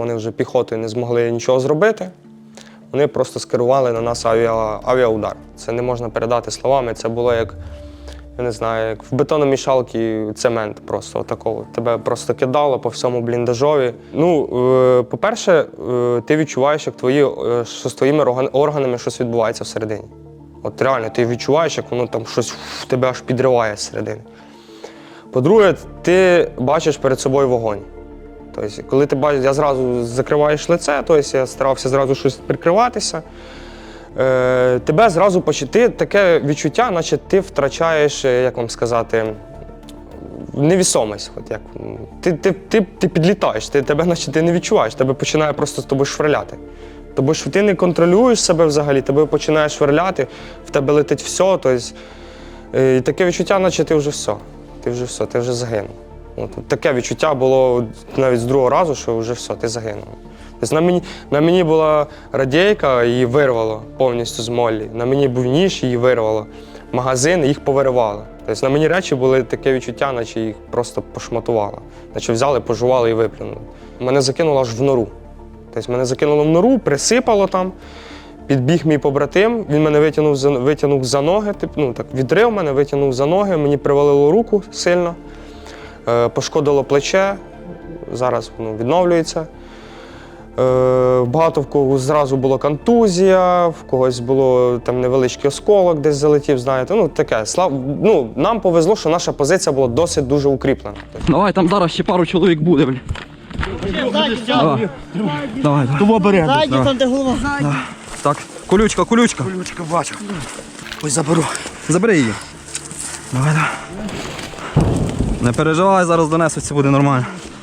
вони вже піхотою не змогли нічого зробити. Вони просто скерували на нас авіа, авіаудар. Це не можна передати словами. Це було як, я не знаю, як в бетономішалці цемент просто отакого. Тебе просто кидало по всьому бліндажові. Ну, е, по-перше, е, ти відчуваєш, як твої, е, що з твоїми органами щось відбувається всередині. От реально, ти відчуваєш, як воно там щось в тебе аж підриває зсередини. По-друге, ти бачиш перед собою вогонь. Тобто, коли ти бачиш, я зразу закриваєш лице, тобто я старався зразу щось прикриватися. Е, тебе зразу почати таке відчуття, наче ти втрачаєш, е, як вам сказати, невісомість. От як, ти, ти, ти, ти підлітаєш, ти, тебе наче ти не відчуваєш, тебе починає просто з тобою швирляти. Тобто що ти не контролюєш себе взагалі, тебе починає швирляти, в тебе летить все. Тобто, е, і таке відчуття, наче ти вже все. Ти вже все, ти вже загинув. От, таке відчуття було навіть з другого разу, що вже все, ти загинув. Тобто на мені, на мені була радійка, її вирвало повністю з молі. На мені був ніж, її вирвало. Магазин, їх повиривало. Тобто на мені речі були таке відчуття, наче їх просто пошматувало. Наче взяли, пожували і виплюнули. Мене закинуло аж в нору. Тобто мене закинуло в нору, присипало там. Підбіг мій побратим, він мене витягнув витягнув за ноги, тип, ну, так, відрив мене, витягнув за ноги, мені привалило руку сильно, пошкодило плече, зараз воно відновлюється. Е, багато в кого зразу була контузія, в когось було там невеличкий осколок, десь залетів, знаєте. Ну, таке. Слав... Ну, нам повезло, що наша позиція була досить дуже укріплена. Давай, там зараз ще пару чоловік буде, блін. Давай, давай, давай. Того бере. Зайді там, де голова. Так, колючка, колючка. Ключка бачу. Ось заберу. Забери її. Давай, давай. Не переживай, зараз донесуть, все буде нормально.